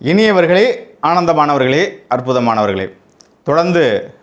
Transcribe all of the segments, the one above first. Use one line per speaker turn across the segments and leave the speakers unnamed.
இனியவர்களே ஆனந்தமானவர்களே அற்புதமானவர்களே. தொடர்ந்து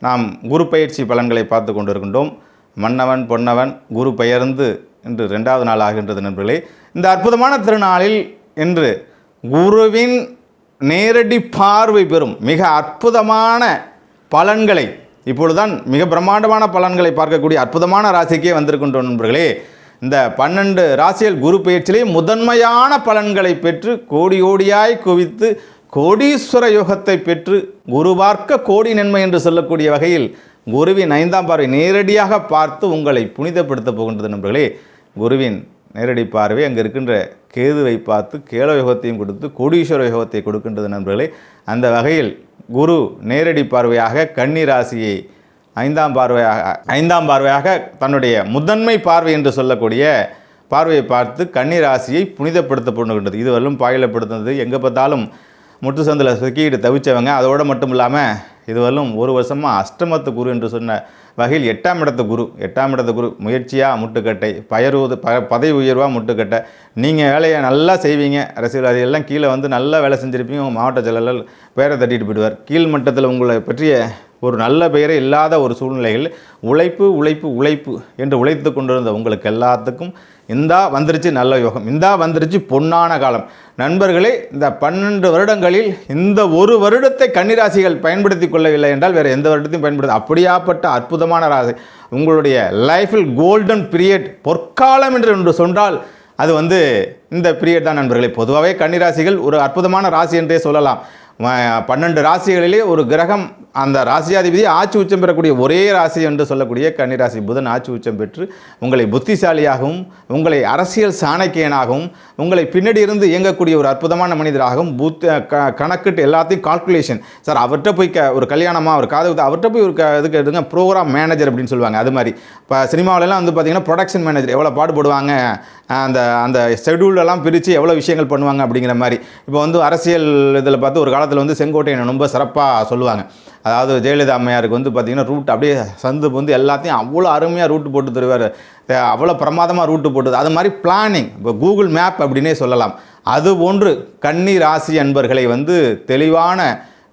நாம் குரு பயிற்சி பலன்களை பார்த்து கொண்டிருக்கின்றோம். மன்னவன் பொன்னவன் குரு பெயர்ந்து என்று ரெண்டாவது நாள் ஆகின்றது நண்பர்களே. இந்த அற்புதமான திருநாளில் இன்று குருவின் நேரடி பார்வை பெறும் மிக அற்புதமான பலன்களை இப்பொழுதுதான் மிக பிரம்மாண்டமான பலன்களை பார்க்கக்கூடிய அற்புதமான ராசிக்கே வந்திருக்கின்றோம் நண்பர்களே. இந்த பன்னெண்டு ராசியல் குரு பயிற்சியிலே முதன்மையான பலன்களை பெற்று கோடி கோடியாய் குவித்து கோடீஸ்வர யோகத்தை பெற்று குரு பார்க்க கோடி நன்மை என்று சொல்லக்கூடிய வகையில் குருவின் ஐந்தாம் பார்வை நேரடியாக பார்த்து உங்களை புனிதப்படுத்த போகின்றது நண்பர்களே. குருவின் நேரடி பார்வை அங்கே இருக்கின்ற கேதுவை பார்த்து கேள யோகத்தையும் கொடுத்து கோடீஸ்வர யோகத்தை கொடுக்கின்றது நண்பர்களே. அந்த வகையில் குரு நேரடி பார்வையாக கன்னி ராசியை ஐந்தாம் பார்வையாக ஐந்தாம் பார்வையாக தன்னுடைய முதன்மை பார்வை என்று சொல்லக்கூடிய பார்வையை பார்த்து கன்னி ராசியை புனிதப்படுத்தப்படுகின்றது இதுவரையிலும் பாயிலப்படுத்துனது. எங்கே பார்த்தாலும் முட்டு சந்தில் தவிச்சவங்க. அதோடு மட்டும் இல்லாமல் இதுவரையிலும் ஒரு வருஷமாக அஷ்டமத்து குரு என்று சொன்ன வகையில் எட்டாம் இடத்து குரு எட்டாம் இடத்து குரு முயற்சியாக முட்டுக்கட்டை பயருவது ப பதவி உயர்வாக முட்டுக்கட்டை. நீங்கள் வேலையை நல்லா செய்வீங்க. அரசியல்வாதிகள்லாம் கீழே வந்து நல்லா வேலை செஞ்சுருப்பீங்க. உங்கள் மாவட்ட செயலாளர் பேரை தட்டிட்டு போயிடுவார். கீழ் மட்டத்தில் உங்களை பற்றிய ஒரு நல்ல பெயரே இல்லாத ஒரு சூழ்நிலையில் உழைப்பு உழைப்பு உழைப்பு என்று உழைத்து கொண்டிருந்த உங்களுக்கு எல்லாத்துக்கும் இந்தா வந்துருச்சு நல்ல யோகம். இந்தா வந்துருச்சு பொன்னான காலம். நண்பர்களே இந்த பன்னெண்டு வருடங்களில் இந்த ஒரு வருடத்தை கன்னிராசிகள் பயன்படுத்தி கொள்ளவில்லை என்றால் வேறு எந்த வருடத்தையும் பயன்படுத்த அப்படியாப்பட்ட அற்புதமான ராசி. உங்களுடைய லைஃபில் கோல்டன் பீரியட் பொற்காலம் என்று ஒன்று சொன்னால் அது வந்து இந்த பீரியட் தான் நண்பர்களே. பொதுவாகவே கன்னிராசிகள் ஒரு அற்புதமான ராசி என்றே சொல்லலாம். பன்னெண்டு ராசிகளிலே ஒரு கிரகம் அந்த ராசியாதிபதி ஆட்சி உச்சம் பெறக்கூடிய ஒரே ராசி என்று சொல்லக்கூடிய கன்னிராசி புதன் ஆட்சி உச்சம் பெற்று உங்களை புத்திசாலியாகவும் உங்களை அரசியல் சாணக்கியனாகவும் உங்களை பின்னாடி இருந்து இயங்கக்கூடிய ஒரு அற்புதமான மனிதராகவும் புத்த க கணக்கிட்டு எல்லாத்தையும் கால்குலேஷன் சார் அவர்கிட்ட போய் க ஒரு கல்யாணமாக ஒரு காது அவர்கிட்ட போய் ஒரு க இதுக்கு எடுங்க ப்ரோக்ராம் மேனேஜர் அப்படின்னு சொல்லுவாங்க அது மாதிரி. இப்போ சினிமாவிலலாம் வந்து பார்த்தீங்கன்னா ப்ரொடக்ஷன் மேனேஜர் எவ்வளோ பாடுபடுவாங்க அந்த அந்த ஷெடியூலெல்லாம் பிரித்து எவ்வளோ விஷயங்கள் பண்ணுவாங்க அப்படிங்கிற மாதிரி. இப்போ வந்து அரசியல் இதில் பார்த்து ஒரு காலத்தில் வந்து செங்கோட்டையனை ரொம்ப சிறப்பாக சொல்லுவாங்க. அதாவது ஜெயலலிதா அம்மையாருக்கு வந்து பார்த்திங்கன்னா ரூட் அப்படியே சந்து வந்து எல்லாத்தையும் அவ்வளோ அருமையாக ரூட்டு போட்டு தருவார். அவ்வளோ பிரமாதமாக ரூட்டு போட்டது அது மாதிரி பிளானிங் இப்போ கூகுள் மேப் அப்படின்னே சொல்லலாம். அது போன்று கன்னி ராசி அன்பர்களை வந்து தெளிவான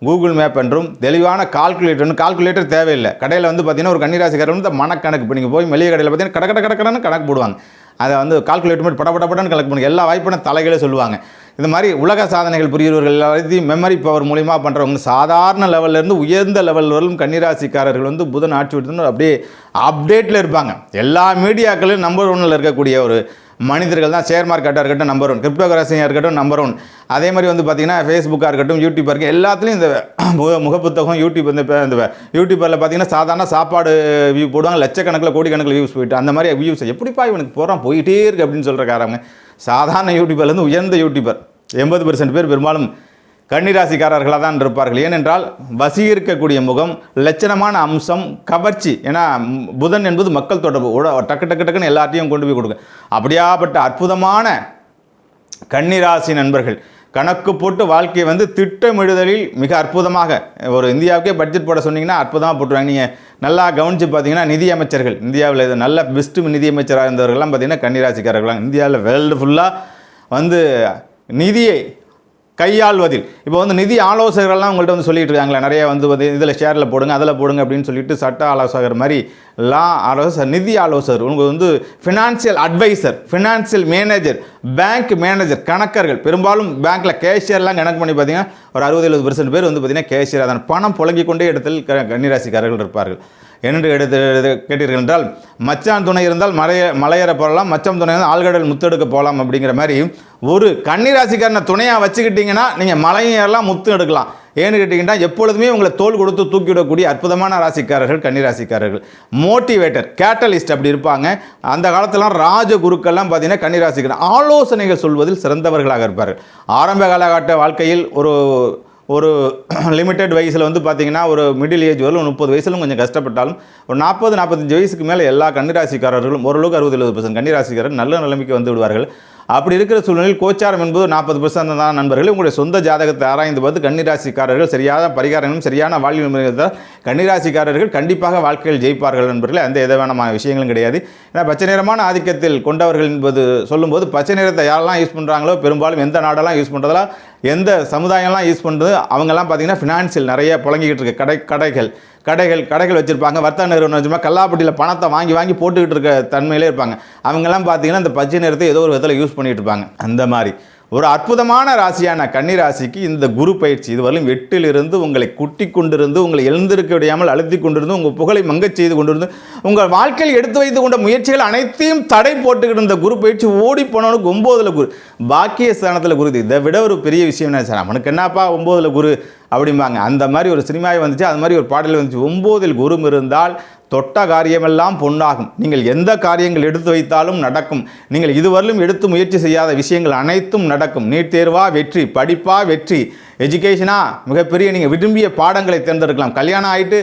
கூகுள் மேப் என்றும் தெளிவான கால்குலேட்டர்னு கால்குலேட்டர் தேவையில்லை. கடையில் வந்து பார்த்தீங்கன்னா ஒரு கன்னிராசிக்காரர் வந்து மனக்கணக்கு. இப்போ நீங்கள் போய் மளிகை கடையில் பார்த்தீங்கன்னா கட கட கட கணக்கு போடுவாங்க. அதை வந்து கால்குலேட்டர் மாதிரி பட கணக்கு பண்ணுங்க. எல்லா வாய்ப்பான தலைகளே சொல்லுவாங்க. இந்த மாதிரி உலக சாதனைகள் புரிகிறவர்கள் எல்லாத்தையும் மெமரி பவர் மூலிமா பண்ணுறவங்க சாதாரண லெவல்லேருந்து இருந்து உயர்ந்த லெவல் வரலும் கன்னிராசிக்காரர்கள் வந்து புதன் ஆட்சி விட்டு அப்படியே அப்டேட்டில் இருப்பாங்க. எல்லா மீடியாக்களும் நம்பர் ஒன்னில் இருக்கக்கூடிய ஒரு மனிதர்கள் தான். ஷேர் மார்க்கெட்டாக இருக்கட்டும் நம்பர் ஒன் கிரிப்டோ கரன்சியாக இருக்கட்டும் நம்பர் ஒன் அதே மாதிரி வந்து பார்த்திங்கன்னா ஃபேஸ்புக்காக இருக்கட்டும் யூடியூப்பாக இருக்கட்டும் எல்லாத்துலேயும் இந்த முக முகப்புத்தகம் யூடியூப் இந்த இந்த யூடியூப்பரில் பார்த்தீங்கன்னா சாதாரண சாப்பாடு வியூ போடுவாங்க. லட்சக்கணக்கில் கோடிக்கணக்கில் வியூஸ் போயிட்டு அந்த மாதிரி வியூஸ் எப்படிப்பா இவனுக்கு போகிறான் போயிட்டே இருக்கு அப்படின்னு சொல்கிறக்காரங்க சாதாரண யூடியூபர்லேருந்து உயர்ந்த யூடியூபர் எண்பது பெர்சன்ட் பேர் பெரும்பாலும் கன்னிராசிக்காரர்களாக தான் இருப்பார்கள். ஏனென்றால் வசீகரிக்கக்கூடிய முகம் லட்சணமான அம்சம் கவர்ச்சி. ஏன்னா புதன் என்பது மக்கள் தொடர்பு. உட- டக்கு டக்கு டக்குன்னு எல்லாத்தையும் கொண்டு போய் கொடுங்க அப்படியாப்பட்ட அற்புதமான கன்னிராசி நண்பர்கள். கணக்கு போட்டு வாழ்க்கையை வந்து திட்டமிடுதலில் மிக அற்புதமாக. ஒரு இந்தியாவுக்கே பட்ஜெட் போட சொன்னீங்கன்னா அற்புதமாக போட்டுருவாங்க. நீங்கள் நல்லா கவனித்து பார்த்தீங்கன்னா நிதியமைச்சர்கள் இந்தியாவில் இது நல்ல பெஸ்ட்டு நிதி அமைச்சராக இருந்தவர்கள்லாம் பார்த்தீங்கன்னா கன்னிராசிக்காரர்களாம் இந்தியாவில் வேர்ல்டு ஃபுல்லாக வந்து நிதியை கையாள்வதில். இப்போ வந்து நிதி ஆலோசகர்கள்லாம் உங்கள்கிட்ட வந்து சொல்லிட்டு இருக்காங்களே நிறைய வந்து வந்து இதில் ஷேரில் போடுங்க அதில் போடுங்க அப்படின்னு சொல்லிட்டு சட்ட ஆலோசகர் மாதிரி லா ஆலோசகர் நிதி ஆலோசகர் உங்களுக்கு வந்து financial advisor financial manager bank manager கணக்கர்கள். பெரும்பாலும் பேங்க்கில் கேஷியர்லாம் கணக்கு பண்ணி பார்த்தீங்கன்னா ஒரு அறுபது எழுபது பெர்சன்ட் பேர் வந்து பார்த்தீங்கன்னா கேஷியர் அதான் பணம் புழங்கிக் கொண்டே இடத்தில் க- கன்னிராசிக்காரர்கள் இருப்பார்கள். என்று எடுத்து கேட்டீர்கள் என்றால் மச்சான் துணை இருந்தால் மலைய மலையேற போகலாம் மச்சம் துணை இருந்தால் ஆழ்கடல் முத்தெடுக்க போகலாம் அப்படிங்கிற மாதிரி ஒரு கன்னிராசிக்காரனை துணையாக வச்சுக்கிட்டிங்கன்னா நீங்கள் மலையும் ஏறலாம் முத்து எடுக்கலாம். ஏன்னு கேட்டிங்கன்னா எப்பொழுதுமே உங்களை தோல் கொடுத்து தூக்கிவிடக்கூடிய அற்புதமான ராசிக்காரர்கள் கன்னிராசிக்காரர்கள். மோட்டிவேட்டர் கேட்டலிஸ்ட் அப்படி இருப்பாங்க. அந்த காலத்துலாம் ராஜகுருக்கள்லாம் பார்த்தீங்கன்னா கன்னிராசிக்காரர் ஆலோசனைகள் சொல்வதில் சிறந்தவர்களாக இருப்பார்கள். ஆரம்ப காலகட்ட வாழ்க்கையில் ஒரு ஒரு லிமிட்டெட் வயசில் வந்து பார்த்தீங்கன்னா ஒரு மிடில் ஏஜ் வரலும் முப்பது வயசுலும் கொஞ்சம் கஷ்டப்பட்டாலும் ஒரு நாற்பது நாற்பத்தஞ்சு வயசுக்கு மேலே எல்லா கன்னிராசிக்காரர்களும் ஓரளவுக்கு அறுபது எழுபது பர்சன்ட் கன்னிராசிக்காரர் நல்ல நிலைமைக்கு வந்து விடுவார்கள். அப்படி இருக்கிற சூழ்நிலையில் கோச்சாரம் என்பது நாற்பது பர்சன்ட் தான் நண்பர்கள். உங்களுடைய சொந்த ஜாதகத்தை ஆராய்ந்து பார்த்து கன்னிராசிக்காரர்கள் சரியான பரிகாரங்களும் சரியான வாழ்வு முறை கன்னிராசிக்காரர்கள் கண்டிப்பாக வாழ்க்கையில் ஜெயிப்பார்கள் நண்பர்களே. அந்த எதவான விஷயங்களும் கிடையாது. ஏன்னா பச்சை நிறமான ஆதிக்கத்தில் கொண்டவர்கள் என்பது சொல்லும்போது பச்சை நிறத்தை யாரெல்லாம் யூஸ் பண்ணுறாங்களோ பெரும்பாலும் எந்த நாடெல்லாம் யூஸ் பண்ணுறதெல்லாம் எந்த சமுதாயம்லாம் யூஸ் பண்ணுறது அவங்கெல்லாம் பார்த்தீங்கன்னா ஃபினான்சியல் நிறைய புழங்கிக்கிட்டு இருக்க. கடை கடைகள் கடைகள் கடைகள் வச்சுருப்பாங்க. வர்த்தக நிறுவனம் வச்சுமா கல்லாப்பட்டியில் பணத்தை வாங்கி வாங்கி போட்டுக்கிட்டு இருக்க தன்மையிலே இருப்பாங்க. அவங்கெல்லாம் பார்த்தீங்கன்னா இந்த பச்சை நிறத்தை ஏதோ ஒரு விதத்தில் யூஸ் பண்ணிகிட்டு இருப்பாங்க. அந்த மாதிரி. ஒரு அற்புதமான ராசியான கன்னி ராசிக்கு இந்த குரு பயிற்சி இதுவரையும் எட்டிலிருந்து உங்களை குட்டி கொண்டிருந்து உங்களை எழுந்திருக்க விடாமல் அழுத்தி கொண்டிருந்து உங்கள் புகழை மங்கச் செய்து கொண்டிருந்து உங்கள் வாழ்க்கையில் எடுத்து வைத்து கொண்ட முயற்சிகள் அனைத்தையும் தடை போட்டுக்கிட்டு இருந்த குரு பயிற்சி ஓடி போனவனுக்கு ஒம்போதில் குரு பாக்கிய ஸ்தானத்தில் குரு. இதை விட ஒரு பெரிய விஷயம் என்ன சார்? அவனுக்கு என்னப்பா ஒம்போதில் குரு? அப்படிம்பாங்க. அந்த மாதிரி ஒரு சினிமாவை வந்துச்சு. அது மாதிரி ஒரு பாடல் வந்துச்சு. ஒம்போதில் குரும் இருந்தால் தொட்ட காரியமெல்லாம் பொன்னாகும். நீங்கள் எந்த காரியங்கள் எடுத்து வைத்தாலும் நடக்கும். நீங்கள் இதுவரையிலும் எடுத்து முயற்சி செய்யாத விஷயங்கள் அனைத்தும் நடக்கும். நீட் தேர்வா வெற்றி படிப்பா வெற்றி. எஜுகேஷனா மிகப்பெரிய நீங்கள் விரும்பிய பாடங்களை தேர்ந்தெடுக்கலாம். கல்யாணம் ஆகிட்டு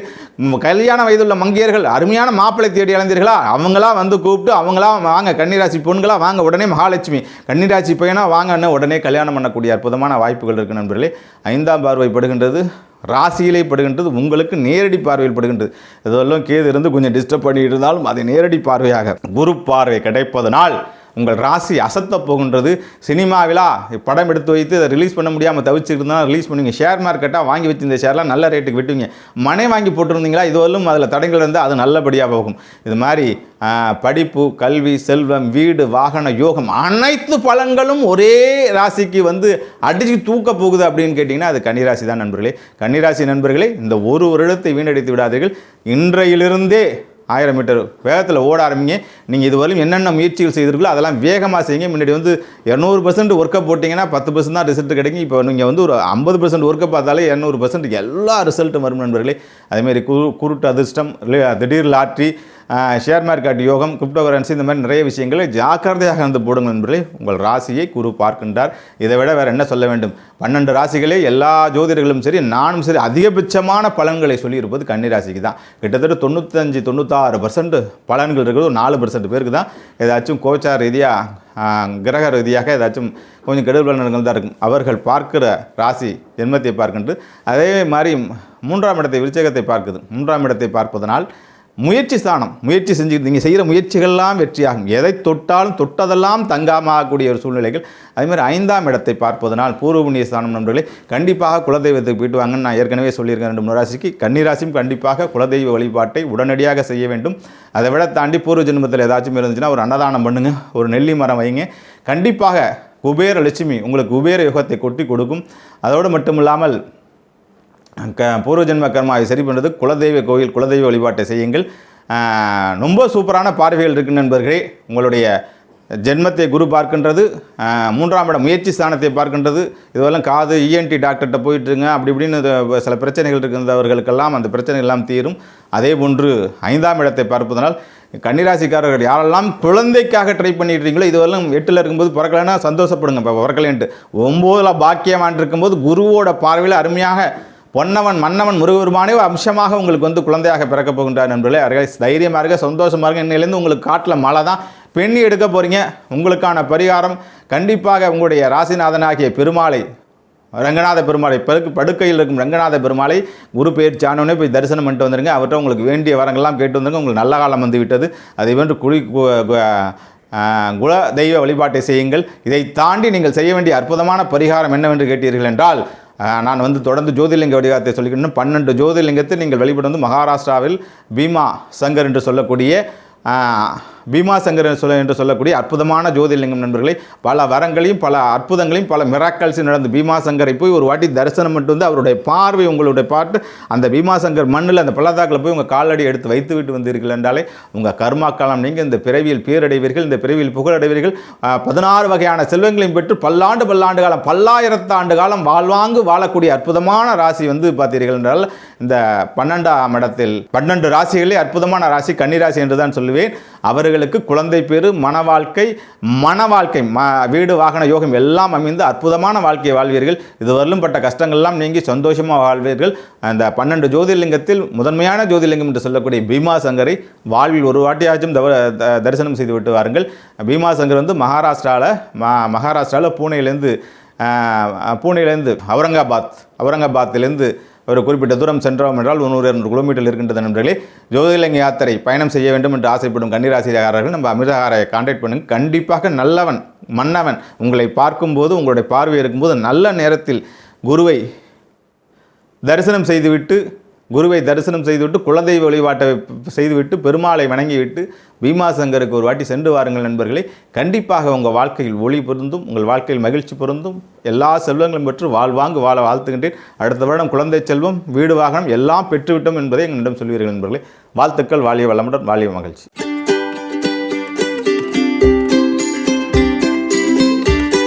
கல்யாண வயதுள்ள மங்கையர்கள் அருமையான மாப்பிள்ளை தேடி அலைந்தீர்களா? அவங்களா வந்து கூப்பிட்டு அவங்களா வாங்க கன்னிராசி பொண்களாக வாங்க உடனே மகாலட்சுமி. கன்னிராசி பையனாக வாங்கன்னு உடனே கல்யாணம் பண்ணக்கூடிய அற்புதமான வாய்ப்புகள் இருக்குது நண்பர்களே. ஐந்தாம் பார்வை படுகின்றது. ராசியிலே படுகின்றது. உங்களுக்கு நேரடி பார்வையில் படுகின்றது. இதெல்லாம் கேது இருந்து கொஞ்சம் டிஸ்டர்ப் பண்ணி இருந்தாலும் அது நேரடி பார்வையாக. குரு பார்வை கிடைப்பதனால் உங்கள் ராசி அசத்த போகின்றது சினிமாவிலா? படம் எடுத்து வைத்து அதை ரிலீஸ் பண்ண முடியாமல் தவிச்சுட்டு ரிலீஸ் பண்ணுவீங்க. ஷேர் மார்க்கெட்டாக வாங்கி வச்சிருந்த ஷேர்லாம் நல்ல ரேட்டுக்கு விட்டுவீங்க மனை வாங்கி போட்டிருந்தீங்களா? இதுவரையும் அதில் தடங்கள் இருந்தால் அது நல்லபடியாக போகும். இது மாதிரி படிப்பு கல்வி செல்வம் வீடு வாகன யோகம் அனைத்து பலன்களும் ஒரே ராசிக்கு வந்து அடிச்சு தூக்க போகுது அப்படின்னு கேட்டிங்கன்னா அது கன்னிராசி தான் நண்பர்களே. கன்னிராசி நண்பர்களே இந்த ஒரு வருடத்தை வீணடித்து விடாதீர்கள். இன்றையிலிருந்தே ஆயிரம் மீட்டர் வேகத்தில் ஓட ஆரம்பிங்க. நீங்கள் இதுவரையும் என்னென்ன முயற்சிகள் செய்திருக்கீங்களோ அதெல்லாம் வேகமாக செய்யுங்க. முன்னாடி வந்து இரநூறு பர்சன்ட் ஒர்க்கை போட்டிங்கன்னா பத்து பர்சன்ட் தான் ரிசல்ட் கிடைக்கும். இப்போ நீங்கள் வந்து ஒரு ஐம்பது பர்சன்ட் ஒர்க்கை பார்த்தாலே இரநூறு பர்சன்ட் எல்லா ரிசல்ட்டும் வரும் நண்பர்களே. அதேமாதிரி குரு குருட்டு அதிர்ஷ்டம் திடீர் லாட்ரி ஷேர் மார்க்கெட் யோகம் கிரிப்டோ கரன்சி இந்த மாதிரி நிறைய விஷயங்களை ஜாக்கிரதையாக இருந்து போடுங்கள் நண்பர்களே. உங்கள் ராசியை குரு பார்க்கின்றார். இதை விட வேறு என்ன சொல்ல வேண்டும்? பன்னெண்டு ராசிகளே எல்லா ஜோதிடர்களும் சரி நானும் சரி அதிகபட்சமான பலன்களை சொல்லியிருப்பது கன்னிராசிக்கு தான். கிட்டத்தட்ட தொண்ணூத்தஞ்சு தொண்ணூத்தாறு பர்சன்ட் பலன்கள் இருக்கிறது. நாலு பர்சன்ட் பேருக்கு தான். ஏதாச்சும் கோச்சார் ரீதியாக கிரக ரீதியாக ஏதாச்சும் கொஞ்சம் கெடுதல் பலன்கள் தான் இருக்கும். அவர்கள் பார்க்கிற ராசி ஜென்மத்தை பார்க்கின்றது. அதே மாதிரி மூன்றாம் இடத்தை விருச்சகத்தை பார்க்குது. மூன்றாம் இடத்தை பார்ப்பதனால் முயற்சி ஸ்தானம் முயற்சி செஞ்சு நீங்கள் செய்கிற முயற்சிகள்லாம் வெற்றியாகும். எதை தொட்டாலும் தொட்டதெல்லாம் தங்காம ஆகக்கூடிய ஒரு சூழ்நிலைகள். அதேமாதிரி ஐந்தாம் இடத்தை பார்ப்பதனால் பூர்வ புண்ணிய ஸ்தானம் நண்பர்களே கண்டிப்பாக குலதெய்வத்துக்கு போயிட்டு வாங்கன்னு நான் ஏற்கனவே சொல்லியிருக்கேன். ரெண்டு மூணு ராசிக்கு கன்னிராசியும் கண்டிப்பாக குலதெய்வ வழிபாட்டை உடனடியாக செய்ய வேண்டும். அதை விட தாண்டி பூர்வ ஜென்மத்தில் ஏதாச்சும் இருந்துச்சுன்னா ஒரு அன்னதானம் பண்ணுங்கள் ஒரு நெல்லி மரம் வைங்க. கண்டிப்பாக குபேர லட்சுமி உங்களுக்கு குபேர யுகத்தை கொட்டி கொடுக்கும். அதோடு மட்டும் இல்லாமல் க பூர்வ ஜென்ம அதை சரி பண்ணுறது குலதெய்வ கோயில் குலதெய்வ வழிபாட்டை செய்யுங்கள். ரொம்ப சூப்பரான பார்வைகள் இருக்கு நண்பர்களே. உங்களுடைய ஜென்மத்தை குரு பார்க்கின்றது மூன்றாம் இடம் முயற்சி ஸ்தானத்தை பார்க்கின்றது. இதுவெல்லாம் காது இஎன்டி டாக்டர்கிட்ட போயிட்டுருங்க. அப்படி இப்படின்னு சில பிரச்சனைகள் இருக்கின்றவர்களுக்கெல்லாம் அந்த பிரச்சனைகள் எல்லாம் தீரும். அதே போன்று ஐந்தாம் இடத்தை பார்ப்பதனால் கன்னிராசிக்காரர்கள் யாரெல்லாம் குழந்தைக்காக ட்ரை பண்ணிடுறீங்களோ இதுவெல்லாம் எட்டில் இருக்கும்போது பிறக்கலைன்னா சந்தோஷப்படுங்க. இப்போ பிறக்கலேன்ட்டு. ஒம்போதில் பாக்கியமான் இருக்கும்போது குருவோட பார்வையில் அருமையாக பொன்னவன் மன்னவன் முருகபெருமானே அம்சமாக உங்களுக்கு வந்து குழந்தையாக பிறக்க போகின்றார் நண்பர்களே. அவர்கள் தைரியமாக இருக்க சந்தோஷமாக இருக்க இன்னிலேருந்து உங்களுக்கு காட்டில் மழை தான் பெண்ணி எடுக்க போகிறீங்க உங்களுக்கான பரிகாரம் கண்டிப்பாக உங்களுடைய ராசிநாதனாகிய பெருமாளை ரங்கநாத பெருமாளை படுக்கு படுக்கையில் இருக்கும் ரங்கநாத பெருமாளை குரு பெயர்ச்சி ஆனவனே போய் தரிசனம் பண்ணிட்டு வந்துருங்க. அவர்கிட்ட உங்களுக்கு வேண்டிய வரங்கள்லாம் கேட்டு வந்துருங்க. உங்களுக்கு நல்ல காலம் வந்து விட்டது. அதை வென்று குழி கு- குல தெய்வ வழிபாட்டை செய்யுங்கள். இதை தாண்டி நீங்கள் செய்ய வேண்டிய அற்புதமான பரிகாரம் என்னவென்று கேட்டீர்கள் என்றால் நான் வந்து தொடர்ந்து ஜோதிர்லிங்க வடிவத்தை சொல்லிக்கணும் பன்னெண்டு ஜோதிர்லிங்கத்தை நீங்கள் வழிபட வந்து மகாராஷ்டிராவில் பீமா சங்கர் என்று சொல்லக்கூடிய ஆஹ், பீமா சொல்ல என்று சொல்லக்கூடிய அற்புதமான ஜோதிர்லிங்கம் நண்பர்களை பல வரங்களையும் பல அற்புதங்களையும் பல மிராக்கல்ஸும் நடந்து பீமா சங்கரை போய் ஒரு வாட்டி தரிசனம் மட்டும் வந்து அவருடைய பார்வை உங்களுடைய பாட்டு அந்த பீமாசங்கர் மண்ணில் அந்த பள்ளத்தாக்கில் போய் உங்கள் காலடி எடுத்து வைத்து விட்டு வந்தீர்கள் என்றாலே உங்கள் கர்மாக்காலம் நீங்கள் இந்த பிறவியில் பேரடைவீர்கள் இந்த பிறவியில் புகழடைவீர்கள். பதினாறு வகையான செல்வங்களையும் பெற்று பல்லாண்டு பல்லாண்டு காலம் பல்லாயிரத்து ஆண்டு காலம் வாழ்வாங்கு வாழக்கூடிய அற்புதமான ராசி வந்து பார்த்தீர்கள் என்றால் இந்த பன்னெண்டாம் இடத்தில் பன்னெண்டு ராசிகளே அற்புதமான ராசி கன்னிராசி என்று தான் சொல்லுவேன். அவர்களுக்கு குழந்தை பேரு மன வாழ்க்கை மன வாழ்க்கை ம வீடு வாகன யோகம் எல்லாம் அமைந்து அற்புதமான வாழ்க்கையை வாழ்வீர்கள். இதுவரையிலும் பட்ட கஷ்டங்கள்லாம் நீங்கி சந்தோஷமாக வாழ்வீர்கள். அந்த பன்னெண்டு ஜோதிர்லிங்கத்தில் முதன்மையான ஜோதிர்லிங்கம் என்று சொல்லக்கூடிய பீமா சங்கரை வாழ்வில் ஒரு வாட்டியாச்சும் தவ த- தரிசனம் செய்து விட்டு வாருங்கள். பீமா சங்கர் வந்து மகாராஷ்டிராவில் ம மகாராஷ்டிராவில் பூனேலேருந்து பூனேலேருந்து அவுரங்காபாத் அவுரங்காபாத்திலேருந்து ஒரு குறிப்பிட்ட தூரம் சென்றோம் என்றால் நூறு இரநூறு கிலோமீட்டர் இருக்கின்றது நண்பர்களே. ஜோதிலிங்க யாத்திரை பயணம் செய்ய வேண்டும் என்று ஆசைப்படும் கன்னிராசிக்காரர்கள் நம்ம அமிர்தகாரை கான்டாக்ட் பண்ணுங்க. கண்டிப்பாக நல்லவன் மன்னவன் உங்களை பார்க்கும்போது உங்களுடைய பார்வை இருக்கும்போது நல்ல நேரத்தில் குருவை தரிசனம் செய்துவிட்டு குருவை தரிசனம் செய்துவிட்டு குலதெய்வ வழிபாட்டை செய்துவிட்டு பெருமாளை வணங்கிவிட்டு பீமாசங்கருக்கு ஒரு வாட்டி சென்று வாருங்கள் நண்பர்களே. கண்டிப்பாக உங்கள் வாழ்க்கையில் ஒளி பொருந்தும் உங்கள் வாழ்க்கையில் மகிழ்ச்சி பொருந்தும். எல்லா செல்வங்களும் பெற்று வாழ்வாங்கு வாழ வாழ்த்துகின்றேன். அடுத்த வருடம் குழந்தை செல்வம் வீடு வாகனம் எல்லாம் பெற்றுவிட்டோம் என்பதை எங்களிடம் சொல்வீர்கள் நண்பர்களே. வாழ்த்துக்கள் வாழிய வளமுடன் வாழிய மகிழ்ச்சி.